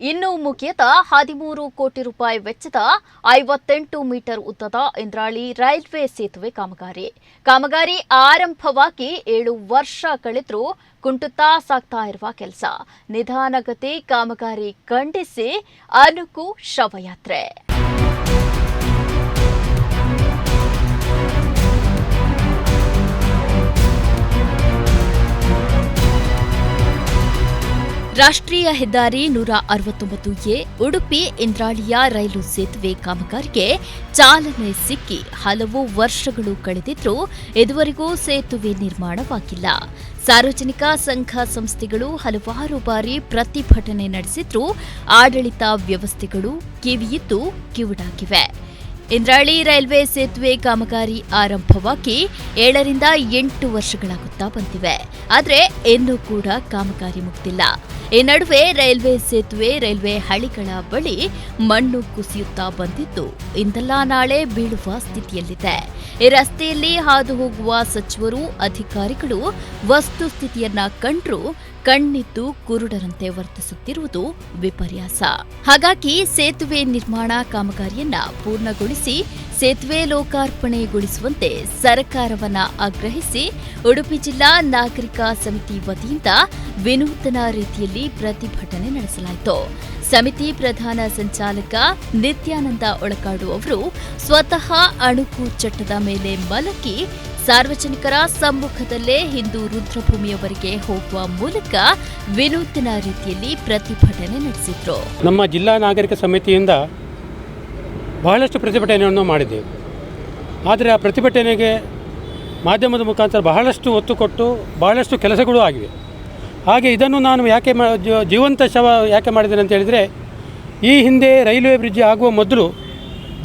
ಇನ್ನು ಮುಖ್ಯತ ಹದಿಮೂರು ಕೋಟಿ ರೂಪಾಯಿ ವೆಚ್ಚದ ಐವತ್ತೆಂಟು ಮೀಟರ್ ಉದ್ದದ ಇಂದ್ರಾಳಿ ರೈಲ್ವೆ ಸೇತುವೆ ಕಾಮಗಾರಿ. ಕಾಮಗಾರಿ ಆರಂಭವಾಗಿ ಏಳು ವರ್ಷ ಕಳೆದರೂ ಕುಂಟುತ್ತಾ ಸಾಗ್ತಾ ಇರುವ ಕೆಲಸ. ನಿಧಾನಗತಿ ಕಾಮಗಾರಿ ಖಂಡಿಸಿ ಅನುಕು ಶವಯಾತ್ರೆ. ರಾಷ್ಟ್ರೀಯ ಹೆದ್ದಾರಿ ನೂರ ಅರವತ್ತೊಂಬತ್ತು ಎ, ಉಡುಪಿ ಇಂದ್ರಾಳಿಯ ರೈಲು ಸೇತುವೆ ಕಾಮಗಾರಿಗೆ ಚಾಲನೆ ಸಿಕ್ಕಿ ಹಲವು ವರ್ಷಗಳು ಕಳೆದಿದ್ರೂ ಇದುವರೆಗೂ ಸೇತುವೆ ನಿರ್ಮಾಣವಾಗಿಲ್ಲ. ಸಾರ್ವಜನಿಕ ಸಂಘ ಸಂಸ್ಥೆಗಳು ಹಲವಾರು ಬಾರಿ ಪ್ರತಿಭಟನೆ ನಡೆಸಿದ್ರೂ ಆಡಳಿತ ವ್ಯವಸ್ಥೆಗಳು ಕಿವಿಯಿದ್ದು ಕಿವುಡಾಗಿವೆ. ಇಂದ್ರಾಳಿ ರೈಲ್ವೆ ಸೇತುವೆ ಕಾಮಗಾರಿ ಆರಂಭವಾಗಿ ಏಳರಿಂದ ಎಂಟು ವರ್ಷಗಳಾಗುತ್ತಾ ಬಂದಿವೆ. ಆದರೆ ಇನ್ನೂ ಕೂಡ ಕಾಮಗಾರಿ ಮುಗ್ದಿಲ್ಲ. ಈ ನಡುವೆ ರೈಲ್ವೆ ಸೇತುವೆ, ರೈಲ್ವೆ ಹಳಿಗಳ ಬಳಿ ಮಣ್ಣು ಕುಸಿಯುತ್ತಾ ಬಂದಿದ್ದು, ಇಂದಲ್ಲ ನಾಳೆ ಬೀಳುವ ಸ್ಥಿತಿಯಲ್ಲಿದೆ. ಈ ರಸ್ತೆಯಲ್ಲಿ ಹಾದು ಹೋಗುವ ಸಚಿವರು, ಅಧಿಕಾರಿಗಳು ವಸ್ತುಸ್ಥಿತಿಯನ್ನ ಕಂಡ್ರು, ಕಣ್ಣಿದ್ದು ಕುರುಡರಂತೆ ವರ್ತಿಸುತ್ತಿರುವುದು ವಿಪರ್ಯಾಸ. ಹಾಗಾಗಿ ಸೇತುವೆ ನಿರ್ಮಾಣ ಕಾಮಗಾರಿಯನ್ನ ಪೂರ್ಣಗೊಳಿಸಿ ಸೇತುವೆ ಲೋಕಾರ್ಪಣೆಗೊಳಿಸುವಂತೆ ಸರ್ಕಾರವನ್ನ ಆಗ್ರಹಿಸಿ ಉಡುಪಿ ಜಿಲ್ಲಾ ನಾಗರಿಕ ಸಮಿತಿ ವತಿಯಿಂದ ವಿನೂತನ ರೀತಿಯಲ್ಲಿ ಪ್ರತಿಭಟನೆ ನಡೆಸಲಾಯಿತು. ಸಮಿತಿ ಪ್ರಧಾನ ಸಂಚಾಲಕ ನಿತ್ಯಾನಂದ ಒಳಕಾಡು ಅವರು ಸ್ವತಃ ಅಣುಕು ಚಟ್ಟದ ಮೇಲೆ ಮಲಗಿ ಸಾರ್ವಜನಿಕರ ಸಮ್ಮುಖದಲ್ಲೇ ಹಿಂದೂ ರುದ್ರಭೂಮಿಯವರೆಗೆ ಹೋಗುವ ಮೂಲಕ ವಿನೂತನ ರೀತಿಯಲ್ಲಿ ಪ್ರತಿಭಟನೆ ನಡೆಸಿದ್ರು. ನಮ್ಮ ಜಿಲ್ಲಾ ನಾಗರಿಕ ಸಮಿತಿಯಿಂದ ಬಹಳಷ್ಟು ಪ್ರತಿಭಟನೆಯನ್ನು ಮಾಡಿದ್ದೇವೆ ಆದರೆ ಆ ಪ್ರತಿಭಟನೆಗೆ ಮಾಧ್ಯಮದ ಮುಖಾಂತರ ಬಹಳಷ್ಟು ಒತ್ತು ಕೊಟ್ಟು ಬಹಳಷ್ಟು ಕೆಲಸಗಳು ಆಗಿವೆ. ಹಾಗೆ ಇದನ್ನು ನಾನು ಯಾಕೆ ಜೀವಂತ ಶವ ಯಾಕೆ ಮಾಡಿದ್ದೇನೆ ಅಂತ ಹೇಳಿದರೆ, ಈ ಹಿಂದೆ ರೈಲ್ವೆ ಬ್ರಿಡ್ಜ್ ಆಗುವ ಮೊದಲು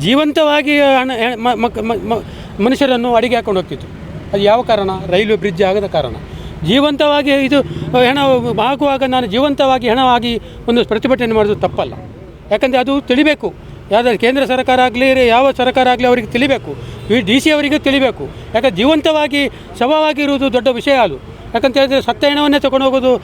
ಜೀವಂತವಾಗಿ ಹಣ ಮನುಷ್ಯರನ್ನು ಅಡಿಗೆ ಹಾಕೊಂಡು ಹೋಗ್ತಿತ್ತು. ಅದು ಯಾವ ಕಾರಣ? ರೈಲ್ವೆ ಬ್ರಿಡ್ಜ್ ಆಗದ ಕಾರಣ. ಜೀವಂತವಾಗಿ ಇದು, ಹೆಣ ಹಾಕುವಾಗ ನಾನು ಜೀವಂತವಾಗಿ ಹೆಣವಾಗಿ ಒಂದು ಪ್ರತಿಭಟನೆ ಮಾಡೋದು ತಪ್ಪಲ್ಲ. ಯಾಕಂದರೆ ಅದು ತಿಳಿಬೇಕು. ಯಾವುದಾದ್ರು ಕೇಂದ್ರ ಸರ್ಕಾರ ಆಗಲಿ ಯಾವ ಸರ್ಕಾರ ಆಗಲಿ ಅವರಿಗೆ ತಿಳಿಬೇಕು. ಈ ಡಿ ಸಿ ಅವರಿಗೆ ತಿಳಿಬೇಕು. ಯಾಕಂದ್ರೆ ಜೀವಂತವಾಗಿ ಶವವಾಗಿರುವುದು ದೊಡ್ಡ ವಿಷಯ ಅದು ಯಾಕಂತ ಹೇಳಿದರೆ ಸತ್ತ ಹೆಣವನ್ನೇ ತಗೊಂಡು ಹೋಗೋದು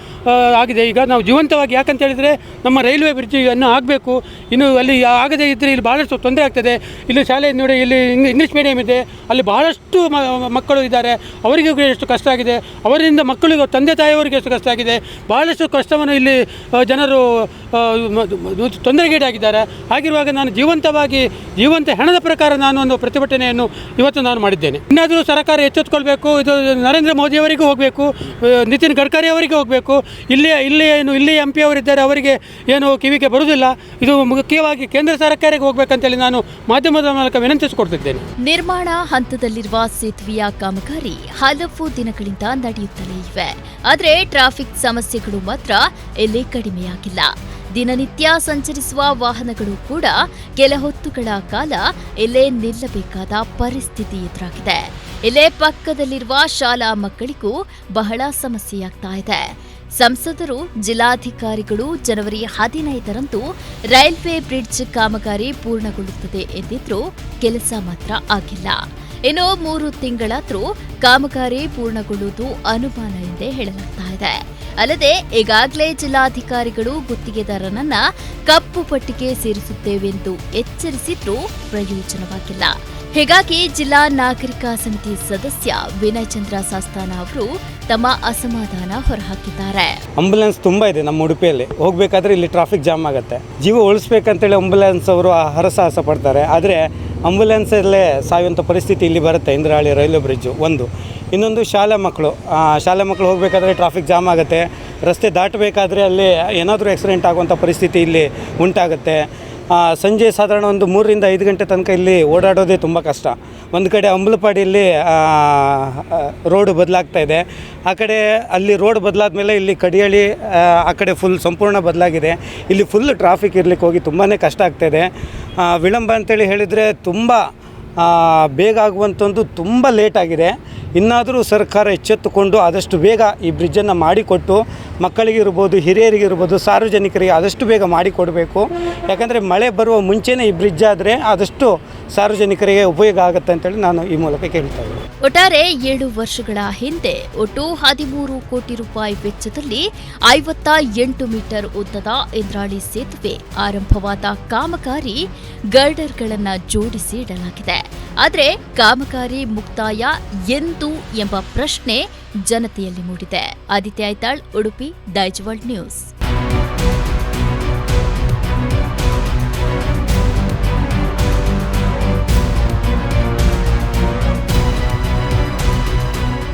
ಆಗಿದೆ. ಈಗ ನಾವು ಜೀವಂತವಾಗಿ ಯಾಕಂತ ಹೇಳಿದರೆ ನಮ್ಮ ರೈಲ್ವೆ ಬ್ರಿಡ್ಜ್ ಅನ್ನು ಆಗಬೇಕು. ಇನ್ನು ಅಲ್ಲಿ ಆಗದೇ ಇದ್ದರೆ ಇಲ್ಲಿ ಭಾಳಷ್ಟು ತೊಂದರೆ ಆಗ್ತದೆ. ಇಲ್ಲಿ ಶಾಲೆ ನೋಡಿ, ಇಲ್ಲಿ ಇಂಗ್- ಇಂಗ್ಲೀಷ್ ಮೀಡಿಯಂ ಇದೆ. ಅಲ್ಲಿ ಬಹಳಷ್ಟು ಮಕ್ಕಳು ಇದ್ದಾರೆ. ಅವರಿಗೂ ಎಷ್ಟು ಕಷ್ಟ ಆಗಿದೆ. ಅವರಿಂದ ಮಕ್ಕಳಿಗೆ, ತಂದೆ ತಾಯಿಯವರಿಗೆ ಎಷ್ಟು ಕಷ್ಟ ಆಗಿದೆ. ಭಾಳಷ್ಟು ಕಷ್ಟವನ್ನು ಇಲ್ಲಿ ಜನರು ತೊಂದರೆಗೀಡಾಗಿದ್ದಾರೆ. ಹಾಗಿರುವಾಗ ನಾನು ಜೀವಂತವಾಗಿ, ಜೀವಂತ ಹೆಣದ ಪ್ರಕಾರ ನಾನು ಒಂದು ಪ್ರತಿಭಟನೆಯನ್ನು ಇವತ್ತು ನಾನು ಮಾಡಿದ್ದೇನೆ. ಇನ್ನಾದರೂ ಸರ್ಕಾರ ಎಚ್ಚೆತ್ತುಕೊಳ್ಬೇಕು ಇದು ನರೇಂದ್ರ ಮೋದಿಯವರಿಗೂ ಹೋಗಬೇಕು. ನಿತಿನ್ ಗಡ್ಕರಿ ಅವರಿಗೆ ಹೋಗಬೇಕು. ಇಲ್ಲಿ ಇಲ್ಲಿ ಏನು, ಇಲ್ಲಿ ಎಂ ಪಿ ಅವರಿದ್ದಾರೆ, ಅವರಿಗೆ ಏನು ಕಿವಿಗೆ ಬರುವುದಿಲ್ಲ. ಇದು ಮುಖ್ಯವಾಗಿ ಕೇಂದ್ರ ಸರ್ಕಾರಕ್ಕೆ ಹೋಗಬೇಕಂತೇಳಿ ನಾನು ಮಾಧ್ಯಮದ ಮೂಲಕ ವಿನಂತಿಸಿಕೊಡ್ತಿದ್ದೇನೆ. ನಿರ್ಮಾಣ ಹಂತದಲ್ಲಿರುವ ಸೇತುವೆಯ ಕಾಮಗಾರಿ ಹಲವು ದಿನಗಳಿಂದ ನಡೆಯುತ್ತಲೇ ಇವೆ. ಆದರೆ ಟ್ರಾಫಿಕ್ ಸಮಸ್ಯೆಗಳು ಮಾತ್ರ ಇಲ್ಲಿ ಕಡಿಮೆಯಾಗಿಲ್ಲ. ದಿನನಿತ್ಯ ಸಂಚರಿಸುವ ವಾಹನಗಳು ಕೂಡ ಕೆಲ ಹೊತ್ತುಗಳ ಕಾಲ ಇಲ್ಲೇ ನಿಲ್ಲಬೇಕಾದ ಪರಿಸ್ಥಿತಿ ಎದುರಾಗಿದೆ. ಇಲ್ಲೇ ಪಕ್ಕದಲ್ಲಿರುವ ಶಾಲಾ ಮಕ್ಕಳಿಗೂ ಬಹಳ ಸಮಸ್ಯೆಯಾಗ್ತಾ ಇದೆ. ಸಂಸದರು, ಜಿಲ್ಲಾಧಿಕಾರಿಗಳು ಜನವರಿ ಹದಿನೈದರಂದು ರೈಲ್ವೆ ಬ್ರಿಡ್ಜ್ ಕಾಮಗಾರಿ ಪೂರ್ಣಗೊಳ್ಳುತ್ತದೆ ಎಂದಿದ್ರೂ ಕೆಲಸ ಮಾತ್ರ ಆಗಿಲ್ಲ. ಇನ್ನು ಮೂರು ತಿಂಗಳಾದರೂ ಕಾಮಗಾರಿ ಪೂರ್ಣಗೊಳ್ಳುವುದು ಅನುಮಾನ ಎಂದೇ ಹೇಳಲಾಗ್ತಾ ಇದೆ. ಅಲ್ಲದೆ ಈಗಾಗಲೇ ಜಿಲ್ಲಾಧಿಕಾರಿಗಳು ಗುತ್ತಿಗೆದಾರನನ್ನ ಕಪ್ಪು ಪಟ್ಟಿಗೆ ಸೇರಿಸುತ್ತೇವೆಂದು ಎಚ್ಚರಿಸಿದ್ರೂ ಪ್ರಯೋಜನವಾಗಿಲ್ಲ. ಹೀಗಾಗಿ ಜಿಲ್ಲಾ ನಾಗರಿಕ ಸಮಿತಿ ಸದಸ್ಯ ವಿನಯ್ ಚಂದ್ರ ಸಾಸ್ತಾನ ಅವರು ತಮ್ಮ ಅಸಮಾಧಾನ ಹೊರಹಾಕಿದ್ದಾರೆ. ಆಂಬುಲೆನ್ಸ್ ತುಂಬಾ ಇದೆ ನಮ್ಮ ಉಡುಪಿಯಲ್ಲಿ. ಹೋಗ್ಬೇಕಾದ್ರೆ ಇಲ್ಲಿ ಟ್ರಾಫಿಕ್ ಜಾಮ್ ಆಗುತ್ತೆ. ಜೀವ ಉಳಿಸ್ಬೇಕಂತೇಳಿ ಅಂಬುಲೆನ್ಸ್ ಅವರು ಹರಸಾಹಸ ಪಡ್ತಾರೆ. ಆದರೆ ಆಂಬುಲೆನ್ಸಲ್ಲೇ ಸಾಯುವಂಥ ಪರಿಸ್ಥಿತಿ ಇಲ್ಲಿ ಬರುತ್ತೆ. ಇಂದ್ರಾಳಿ ರೈಲ್ವೆ ಬ್ರಿಡ್ಜು ಒಂದು. ಇನ್ನೊಂದು ಶಾಲೆ ಮಕ್ಕಳು. ಶಾಲೆ ಮಕ್ಕಳು ಹೋಗಬೇಕಾದ್ರೆ ಟ್ರಾಫಿಕ್ ಜಾಮ್ ಆಗುತ್ತೆ. ರಸ್ತೆ ದಾಟಬೇಕಾದ್ರೆ ಅಲ್ಲಿ ಏನಾದರೂ ಆಕ್ಸಿಡೆಂಟ್ ಆಗುವಂಥ ಪರಿಸ್ಥಿತಿ ಇಲ್ಲಿ ಉಂಟಾಗುತ್ತೆ. ಆ, ಸಂಜೆ ಸಾಧಾರಣ ಒಂದು ಮೂರರಿಂದ ಐದು ಗಂಟೆ ತನಕ ಇಲ್ಲಿ ಓಡಾಡೋದೇ ತುಂಬ ಕಷ್ಟ. ಒಂದು ಕಡೆ ಅಂಬಲಪಾಡಿಯಲ್ಲಿ ರೋಡ್ ಬದಲಾಗ್ತಾ ಇದೆ. ಆ ಕಡೆ ಅಲ್ಲಿ ರೋಡ್ ಬದಲಾದ ಮೇಲೆ ಇಲ್ಲಿ ಕಡಿಯಾಳಿ ಆ, ಕಡೆ ಫುಲ್ ಸಂಪೂರ್ಣ ಬದಲಾಗಿದೆ. ಇಲ್ಲಿ ಫುಲ್ ಟ್ರಾಫಿಕ್ ಇರಲಿಕ್ಕೆ ಹೋಗಿ ತುಂಬಾ ಕಷ್ಟ ಆಗ್ತಾ ಇದೆ. ವಿಳಂಬ ಅಂತೇಳಿ ಹೇಳಿದರೆ ತುಂಬ ಬೇಗ ಆಗುವಂಥದ್ದು ತುಂಬ ಲೇಟ್ ಆಗಿದೆ. ಇನ್ನಾದರೂ ಸರ್ಕಾರ ಎಚ್ಚೆತ್ತುಕೊಂಡು ಆದಷ್ಟು ಬೇಗ ಈ ಬ್ರಿಡ್ಜನ್ನು ಮಾಡಿಕೊಟ್ಟು ಮಕ್ಕಳಿಗಿರ್ಬೋದು, ಹಿರಿಯರಿಗಿರ್ಬೋದು, ಸಾರ್ವಜನಿಕರಿಗೆ ಆದಷ್ಟು ಬೇಗ ಮಾಡಿಕೊಡಬೇಕು. ಯಾಕಂದರೆ ಮಳೆ ಬರುವ ಮುಂಚೆನೇ ಈ ಬ್ರಿಡ್ಜ್ ಆದರೆ ಆದಷ್ಟು ಸಾರ್ವಜನಿಕರಿಗೆ ಉಪಯೋಗ ಆಗುತ್ತೆ ಅಂತೇಳಿ ನಾನು ಈ ಮೂಲಕ ಕೇಳ್ತಾ ಇದ್ದೀನಿ. ಒಟ್ಟಾರೆ ಏಳು ವರ್ಷಗಳ ಹಿಂದೆ ಒಟ್ಟು ಹದಿಮೂರು ಕೋಟಿ ರೂಪಾಯಿ ವೆಚ್ಚದಲ್ಲಿ ಐವತ್ತ ಎಂಟು ಮೀಟರ್ ಉದ್ದದ ಇಂದ್ರಾಳಿ ಸೇತುವೆ ಆರಂಭವಾದ ಕಾಮಗಾರಿ ಗರ್ಡರ್ಗಳನ್ನು ಜೋಡಿಸಿ ಇಡಲಾಗಿದೆ. ಆದರೆ ಕಾಮಗಾರಿ ಮುಕ್ತಾಯ ಎಂದು ಎಂಬ ಪ್ರಶ್ನೆ ಜನತೆಯಲ್ಲಿ ಮೂಡಿದೆ. Aditya Aithal Udupi Daijiworld news.